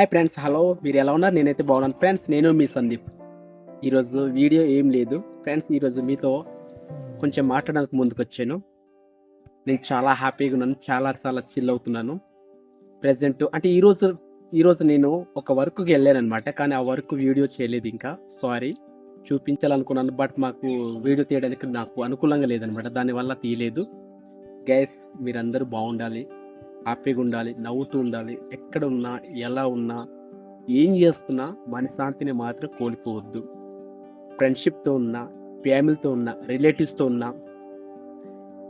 Hi friends hello మీరు ఎలా ఉన్నారు నేనైతే బాగున్నాను ఫ్రెండ్స్ నేను మీ సందీప్ ఈరోజు వీడియో ఏం లేదు ఫ్రెండ్స్ ఈరోజు మీతో కొంచెం మాట్లాడడానికి ముందుకు వచ్చాను నేను చాలా హ్యాపీగా ఉన్నాను చాలా చాలా చిల్ అవుతున్నాను ప్రజెంట్ అంటే ఈరోజు ఈరోజు నేను ఒక వర్క్కి వెళ్ళాను అనమాట కానీ ఆ వర్క్ వీడియో చేయలేదు ఇంకా సారీ చూపించాలనుకున్నాను బట్ మాకు వీడియో తీయడానికి నాకు అనుకూలంగా లేదనమాట దానివల్ల తీయలేదు గైస్ మీరందరూ బాగుండాలి హ్యాపీగా ఉండాలి నవ్వుతూ ఉండాలి ఎక్కడ ఉన్నా ఎలా ఉన్నా ఏం చేస్తున్నా మనశాంతిని మాత్రం కోల్పోవద్దు ఫ్రెండ్షిప్తో ఉన్నా ఫ్యామిలీతో ఉన్నా రిలేటివ్స్తో ఉన్నా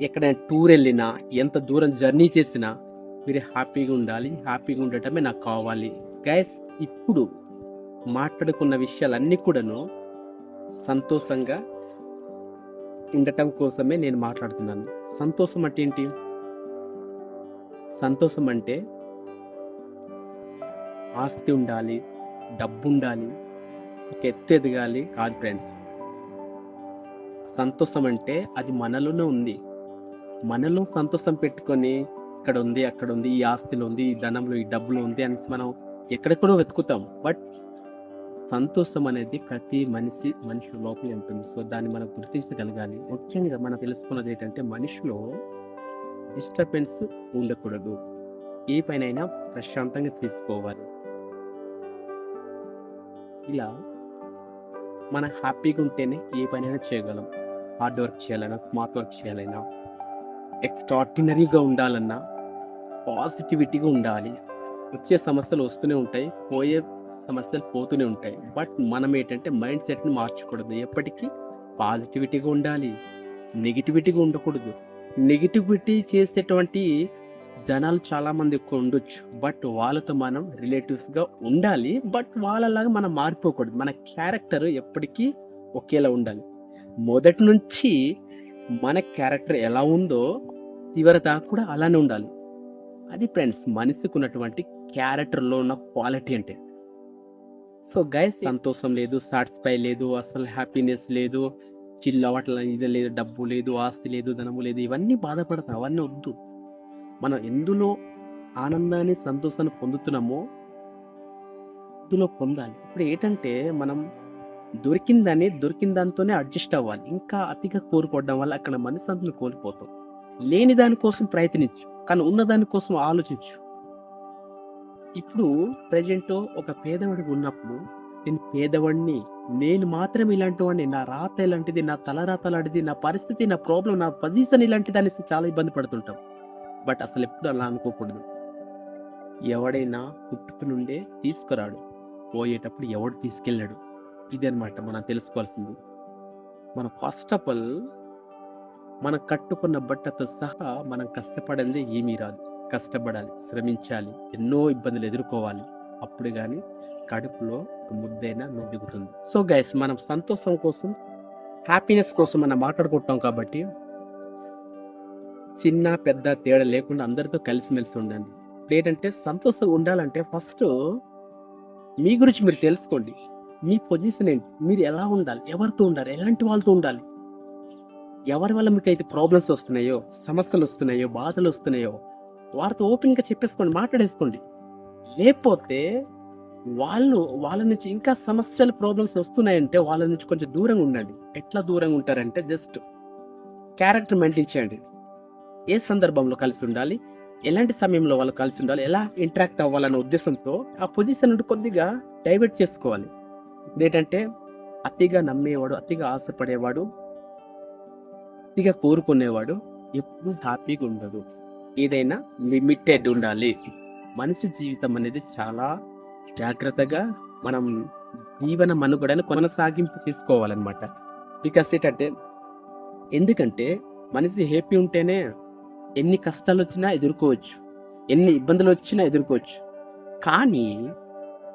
ఎక్కడైనా టూర్ వెళ్ళినా ఎంత దూరం జర్నీ చేసినా మీరు హ్యాపీగా ఉండాలి హ్యాపీగా ఉండటమే నాకు కావాలి గైస్ ఇప్పుడు మాట్లాడుకున్న విషయాలన్నీ కూడాను సంతోషంగా ఉండటం కోసమే నేను మాట్లాడుతున్నాను సంతోషం అంటే ఏంటి సంతోషం అంటే ఆస్తి ఉండాలి డబ్బు ఉండాలి ఒక ఎత్తు ఎదగాలి కాదు ఫ్రెండ్స్ సంతోషం అంటే అది మనలోనే ఉంది మనలో సంతోషం పెట్టుకొని ఇక్కడ ఉంది అక్కడ ఉంది ఈ ఆస్తిలో ఉంది ఈ ధనంలో ఈ డబ్బులో ఉంది అనేసి మనం ఎక్కడెక్కడో వెతుకుతాం బట్ సంతోషం అనేది ప్రతి మనిషి మనిషి లోపల ఉంటుంది సో దాన్ని మనం గుర్తించగలగాలి ముఖ్యంగా మనం తెలుసుకున్నది ఏంటంటే మనిషిలో డిస్టర్బెన్స్ ఉండకూడదు ఏ పైనైనా ప్రశాంతంగా తీసుకోవాలి ఇలా మనం హ్యాపీగా ఉంటేనే ఏ పనైనా చేయగలం హార్డ్ వర్క్ చేయాలన్నా స్మార్ట్ వర్క్ చేయాలన్నా ఎక్స్ట్రాడినరీగా ఉండాలన్నా పాజిటివిటీగా ఉండాలి వచ్చే సమస్యలు వస్తూనే ఉంటాయి పోయే సమస్యలు పోతూనే ఉంటాయి బట్ మనం ఏంటంటే మైండ్ సెట్ని మార్చకూడదు ఎప్పటికీ పాజిటివిటీగా ఉండాలి నెగిటివిటీగా ఉండకూడదు నెగిటివిటీ చేసేటువంటి జనాలు చాలామంది ఎక్కువ ఉండొచ్చు బట్ వాళ్ళతో మనం రిలేటివ్స్గా ఉండాలి బట్ వాళ్ళలాగా మనం మారిపోకూడదు మన క్యారెక్టర్ ఎప్పటికీ ఒకేలా ఉండాలి మొదటి నుంచి మన క్యారెక్టర్ ఎలా ఉందో చివరి దాకా కూడా అలానే ఉండాలి అది ఫ్రెండ్స్ మనిషికి ఉన్నటువంటి క్యారెక్టర్లో ఉన్న క్వాలిటీ అంటే సో గైస్ సంతోషం లేదు సాటిస్ఫై లేదు అసలు హ్యాపీనెస్ లేదు చిల్లు అవట్ల ఇది లేదు డబ్బు లేదు ఆస్తి లేదు ధనము లేదు ఇవన్నీ బాధపడతాం అవన్నీ వద్దు మనం ఎందులో ఆనందాన్ని సంతోషాన్ని పొందుతున్నామో అందులో పొందాలి ఇప్పుడు ఏంటంటే మనం దొరికిందని దొరికిన దాంతోనే అడ్జస్ట్ అవ్వాలి ఇంకా అతిగా కోరుకోవడం వల్ల అక్కడ మనశ్శాంతిని కోల్పోతాం లేని దానికోసం ప్రయత్నించు కానీ ఉన్న దానికోసం ఆలోచించు ఇప్పుడు ప్రజెంట్ ఒక పేదవాడికి ఉన్నప్పుడు నేను పేదవాడిని నేను మాత్రం ఇలాంటివాడిని నా రాత ఇలాంటిది నా తలరాత లాంటిది నా పరిస్థితి నా ప్రాబ్లం నా పొజిషన్ ఇలాంటిది అనేసి చాలా ఇబ్బంది పడుతుంటాం బట్ అసలు ఎప్పుడు అలా అనుకోకూడదు ఎవడైనా పుట్టుకు నుండే తీసుకురాడు పోయేటప్పుడు ఎవడు తీసుకెళ్ళాడు అనమాట మనం తెలుసుకోవాల్సింది మన ఫస్ట్ ఆఫ్ ఆల్ మనం కట్టుకున్న బట్టతో సహా మనం కష్టపడేది ఏమీ రాదు కష్టపడాలి శ్రమించాలి ఎన్నో ఇబ్బందులు ఎదుర్కోవాలి అప్పుడు కానీ కడుపులో ముద్దైన దిగుతుంది సో గైస్ మనం సంతోషం కోసం హ్యాపీనెస్ కోసం మనం మాట్లాడుకుంటాం కాబట్టి చిన్న పెద్ద తేడా లేకుండా అందరితో కలిసిమెలిసి ఉండండి లేదంటే సంతోషంగా ఉండాలంటే ఫస్ట్ మీ గురించి మీరు తెలుసుకోండి మీ పొజిషన్ ఏంటి మీరు ఎలా ఉండాలి ఎవరితో ఉండాలి ఎలాంటి వాళ్ళతో ఉండాలి ఎవరి వల్ల మీకు అయితే ప్రాబ్లమ్స్ వస్తున్నాయో సమస్యలు వస్తున్నాయో బాధలు వస్తున్నాయో వారితో ఓపెన్గా చెప్పేసుకోండి మాట్లాడేసుకోండి లేకపోతే వాళ్ళు వాళ్ళ నుంచి ఇంకా సమస్యలు ప్రాబ్లమ్స్ వస్తున్నాయంటే వాళ్ళ నుంచి కొంచెం దూరంగా ఉండండి ఎట్లా దూరంగా ఉంటారంటే జస్ట్ క్యారెక్టర్ మెయింటైన్ చేయండి ఏ సందర్భంలో కలిసి ఉండాలి ఎలాంటి సమయంలో వాళ్ళు కలిసి ఉండాలి ఎలా ఇంటరాక్ట్ అవ్వాలనే ఉద్దేశంతో ఆ పొజిషన్ నుండి కొద్దిగా డైవర్ట్ చేసుకోవాలి ఏంటంటే అతిగా నమ్మేవాడు అతిగా ఆశపడేవాడు అతిగా కోరుకునేవాడు ఎప్పుడు హ్యాపీగా ఉండదు ఏదైనా లిమిటెడ్ ఉండాలి మనిషి జీవితం అనేది చాలా జాగ్రత్తగా మనం జీవన మనుగడను కొనసాగింపు చేసుకోవాలన్నమాట బికాస్ ఏంటంటే ఎందుకంటే మనిషి హ్యాపీ ఉంటేనే ఎన్ని కష్టాలు వచ్చినా ఎదుర్కోవచ్చు ఎన్ని ఇబ్బందులు వచ్చినా ఎదుర్కోవచ్చు కానీ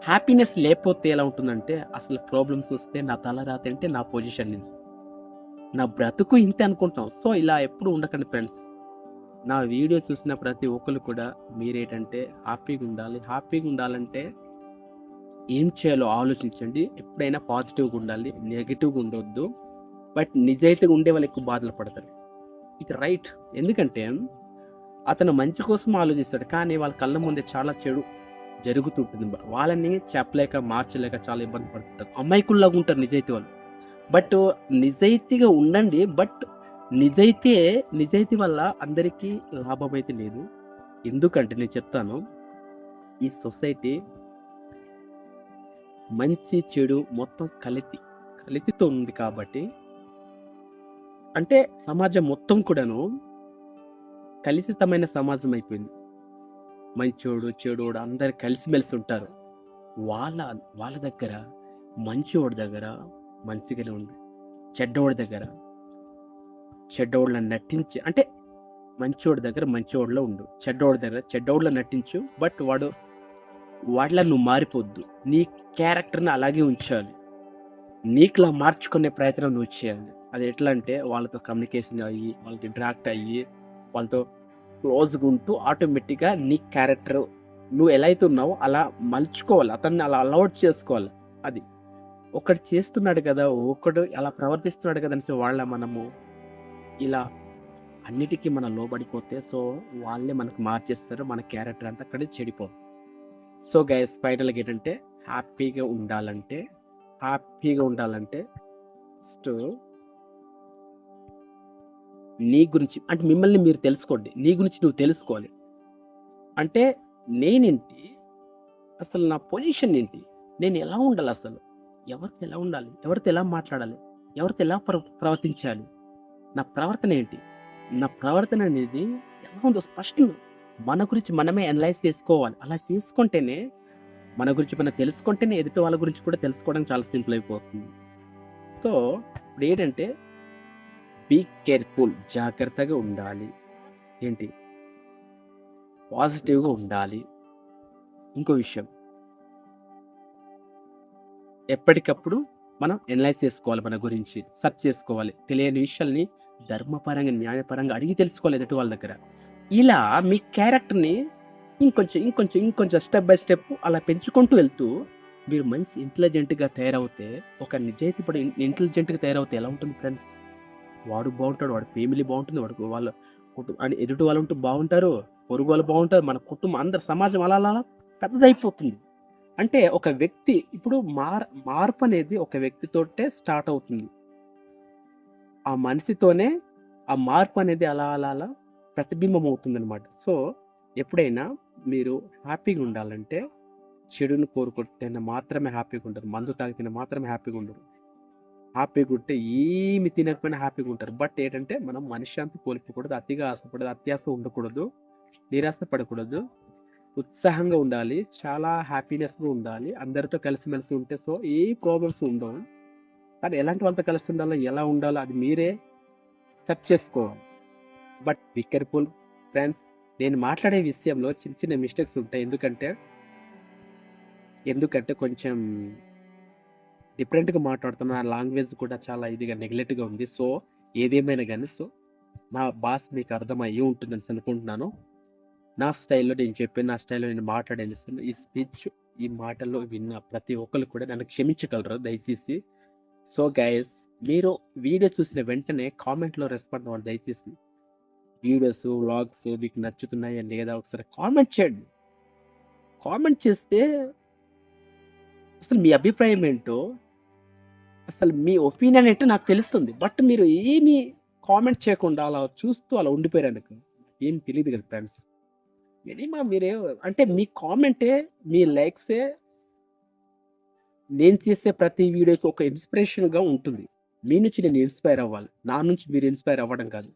హ్యాపీనెస్ లేకపోతే ఎలా ఉంటుందంటే అసలు ప్రాబ్లమ్స్ వస్తే నా తల రాత అంటే నా పొజిషన్ నేను నా బ్రతుకు ఇంతే అనుకుంటాం సో ఇలా ఎప్పుడు ఉండకండి ఫ్రెండ్స్ నా వీడియో చూసిన ప్రతి ఒక్కరు కూడా మీరేటంటే హ్యాపీగా ఉండాలి హ్యాపీగా ఉండాలంటే ఏం చేయాలో ఆలోచించండి ఎప్పుడైనా పాజిటివ్గా ఉండాలి నెగిటివ్గా ఉండొద్దు బట్ నిజాయితీగా ఉండే వాళ్ళు ఎక్కువ బాధలు పడతారు ఇది రైట్ ఎందుకంటే అతను మంచి కోసం ఆలోచిస్తాడు కానీ వాళ్ళ కళ్ళ ముందే చాలా చెడు జరుగుతుంటుంది వాళ్ళని చెప్పలేక మార్చలేక చాలా ఇబ్బంది పడుతుంటారు అమ్మాయికుల్లాగా ఉంటారు నిజాయితీ వాళ్ళు బట్ నిజాయితీగా ఉండండి బట్ నిజైతే నిజాయితీ వల్ల అందరికీ లాభం అయితే లేదు ఎందుకంటే నేను చెప్తాను ఈ సొసైటీ మంచి చెడు మొత్తం కలితి కలితితో ఉంది కాబట్టి అంటే సమాజం మొత్తం కూడాను కలుషితమైన సమాజం అయిపోయింది మంచోడు చెడోడు అందరు కలిసిమెలిసి ఉంటారు వాళ్ళ వాళ్ళ దగ్గర మంచివాడి దగ్గర మంచిగానే ఉంది చెడ్డవాడి దగ్గర చెడ్డవాళ్ళ నటించి అంటే మంచివాడి దగ్గర మంచివాడిలో ఉండు చెడ్డోడి దగ్గర చెడ్డోడిలో నటించు బట్ వాడు వాటిలో నువ్వు మారిపోద్దు నీ క్యారెక్టర్ని అలాగే ఉంచాలి నీకులా మార్చుకునే ప్రయత్నం నువ్వు చేయాలి అది ఎట్లా అంటే వాళ్ళతో కమ్యూనికేషన్ అయ్యి వాళ్ళతో ఇంటరాక్ట్ అయ్యి వాళ్ళతో క్లోజ్గా ఉంటూ ఆటోమేటిక్గా నీ క్యారెక్టర్ నువ్వు ఎలా అయితే ఉన్నావో అలా మలుచుకోవాలి అతన్ని అలా అలౌట్ చేసుకోవాలి అది ఒకటి చేస్తున్నాడు కదా ఒకడు అలా ప్రవర్తిస్తున్నాడు కదా అనేసి వాళ్ళ మనము ఇలా అన్నిటికీ మనం లోబడిపోతే సో వాళ్ళే మనకు మార్చేస్తారు మన క్యారెక్టర్ అంతా అక్కడే చెడిపోతుంది సో గైస్ ఫైనల్గా ఏంటంటే హ్యాపీగా ఉండాలంటే హ్యాపీగా ఉండాలంటే ఫస్ట్ నీ గురించి అంటే మిమ్మల్ని మీరు తెలుసుకోండి నీ గురించి నువ్వు తెలుసుకోవాలి అంటే నేనేంటి అసలు నా పొజిషన్ ఏంటి నేను ఎలా ఉండాలి అసలు ఎవరితో ఎలా ఉండాలి ఎవరితో ఎలా మాట్లాడాలి ఎవరితో ఎలా ప్ర ప్రవర్తించాలి నా ప్రవర్తన ఏంటి నా ప్రవర్తన అనేది ఎలా ఉందో స్పష్టంగా మన గురించి మనమే అనలైజ్ చేసుకోవాలి అలా చేసుకుంటేనే మన గురించి మనం తెలుసుకుంటేనే ఎదుటి వాళ్ళ గురించి కూడా తెలుసుకోవడం చాలా సింపుల్ అయిపోతుంది సో ఇప్పుడు ఏంటంటే బీ కేర్ఫుల్ జాగ్రత్తగా ఉండాలి ఏంటి పాజిటివ్గా ఉండాలి ఇంకో విషయం ఎప్పటికప్పుడు మనం ఎనలైజ్ చేసుకోవాలి మన గురించి సెర్చ్ చేసుకోవాలి తెలియని విషయాల్ని ధర్మపరంగా న్యాయపరంగా అడిగి తెలుసుకోవాలి ఎదుటి వాళ్ళ దగ్గర ఇలా మీ క్యారెక్టర్ని ఇంకొంచెం ఇంకొంచెం ఇంకొంచెం స్టెప్ బై స్టెప్ అలా పెంచుకుంటూ వెళ్తూ మీరు మంచి ఇంటెలిజెంట్గా తయారవుతే ఒక నిజాయితీ పడి ఇంటెలిజెంట్గా తయారవుతే ఎలా ఉంటుంది ఫ్రెండ్స్ వాడు బాగుంటాడు వాడు ఫ్యామిలీ బాగుంటుంది వాడు వాళ్ళ కుటుంబం అని ఎదుటి వాళ్ళు ఉంటూ బాగుంటారు పొరుగు వాళ్ళు బాగుంటారు మన కుటుంబం అందరు సమాజం అలా అలా పెద్దదైపోతుంది అంటే ఒక వ్యక్తి ఇప్పుడు మార్ మార్పు అనేది ఒక వ్యక్తితోటే స్టార్ట్ అవుతుంది ఆ మనిషితోనే ఆ మార్పు అనేది అలా అలా అలా ప్రతిబింబం అనమాట సో ఎప్పుడైనా మీరు హ్యాపీగా ఉండాలంటే చెడును కోరుకుంటే మాత్రమే హ్యాపీగా ఉంటారు మందు తాగితే మాత్రమే హ్యాపీగా ఉండరు హ్యాపీగా ఉంటే ఏమి తినకపోయినా హ్యాపీగా ఉంటారు బట్ ఏంటంటే మనం మనశ్శాంతి కోల్పోకూడదు అతిగా ఆశపడదు అత్యాశ ఉండకూడదు నిరాశ పడకూడదు ఉత్సాహంగా ఉండాలి చాలా హ్యాపీనెస్గా ఉండాలి అందరితో కలిసిమెలిసి ఉంటే సో ఏ ప్రాబ్లమ్స్ ఉండవు కానీ ఎలాంటి వాళ్ళతో కలిసి ఉండాలో ఎలా ఉండాలో అది మీరే సెట్ చేసుకోవాలి బట్ బి కేర్ఫుల్ ఫ్రెండ్స్ నేను మాట్లాడే విషయంలో చిన్న చిన్న మిస్టేక్స్ ఉంటాయి ఎందుకంటే ఎందుకంటే కొంచెం డిఫరెంట్గా మాట్లాడుతున్నా లాంగ్వేజ్ కూడా చాలా ఇదిగా నెగ్లెక్ట్గా ఉంది సో ఏదేమైనా కానీ సో నా బాస్ మీకు అర్థమయ్యి ఉంటుందని అనుకుంటున్నాను నా స్టైల్లో నేను చెప్పిన నా స్టైల్లో నేను మాట్లాడేస్తాను ఈ స్పీచ్ ఈ మాటల్లో విన్న ప్రతి ఒక్కరు కూడా నన్ను క్షమించగలరు దయచేసి సో గైస్ మీరు వీడియో చూసిన వెంటనే కామెంట్లో రెస్పాండ్ అవ్వాలి దయచేసి వీడియోస్ వ్లాగ్స్ మీకు నచ్చుతున్నాయా లేదా ఒకసారి కామెంట్ చేయండి కామెంట్ చేస్తే అసలు మీ అభిప్రాయం ఏంటో అసలు మీ ఒపీనియన్ ఏంటో నాకు తెలుస్తుంది బట్ మీరు ఏమీ కామెంట్ చేయకుండా అలా చూస్తూ అలా ఉండిపోయారు అనుకు ఏం తెలియదు కదా ఫ్రెండ్స్ మినిమం మీరే అంటే మీ కామెంటే మీ లైక్సే నేను చేసే ప్రతి వీడియోకి ఒక ఇన్స్పిరేషన్గా ఉంటుంది మీ నుంచి నేను ఇన్స్పైర్ అవ్వాలి నా నుంచి మీరు ఇన్స్పైర్ అవ్వడం కాదు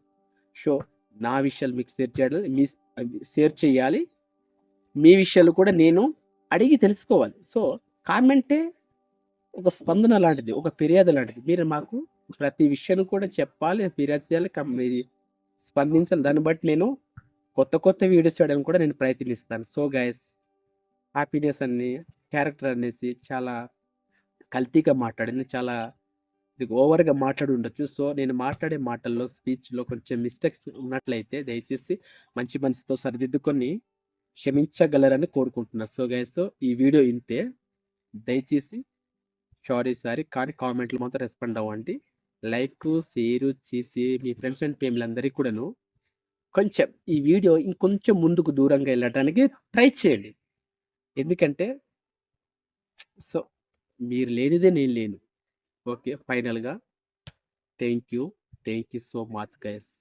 షో నా విషయాలు మీకు షేర్ చేయాలి మీ షేర్ చేయాలి మీ విషయాలు కూడా నేను అడిగి తెలుసుకోవాలి సో కామెంటే ఒక స్పందన లాంటిది ఒక ఫిర్యాదు లాంటిది మీరు మాకు ప్రతి విషయాన్ని కూడా చెప్పాలి ఫిర్యాదు చేయాలి స్పందించాలి దాన్ని బట్టి నేను కొత్త కొత్త వీడియోస్ చేయడానికి కూడా నేను ప్రయత్నిస్తాను సో గైస్ హ్యాపీనెస్ అని క్యారెక్టర్ అనేసి చాలా కల్తీగా మాట్లాడింది చాలా ఓవర్గా మాట్లాడి ఉండొచ్చు సో నేను మాట్లాడే మాటల్లో స్పీచ్లో కొంచెం మిస్టేక్స్ ఉన్నట్లయితే దయచేసి మంచి మనసుతో సరిదిద్దుకొని క్షమించగలరని కోరుకుంటున్నా సో గైస్ ఈ వీడియో ఇంతే దయచేసి సారీ సారీ కానీ కామెంట్లు మాత్రం రెస్పాండ్ అవ్వండి లైక్ షేర్ చేసి మీ ఫ్రెండ్స్ అండ్ ఫ్యామిలీ కూడాను కొంచెం ఈ వీడియో ఇంకొంచెం ముందుకు దూరంగా వెళ్ళడానికి ట్రై చేయండి ఎందుకంటే సో మీరు లేనిదే నేను లేను Okay, final ga. Thank you so much, guys.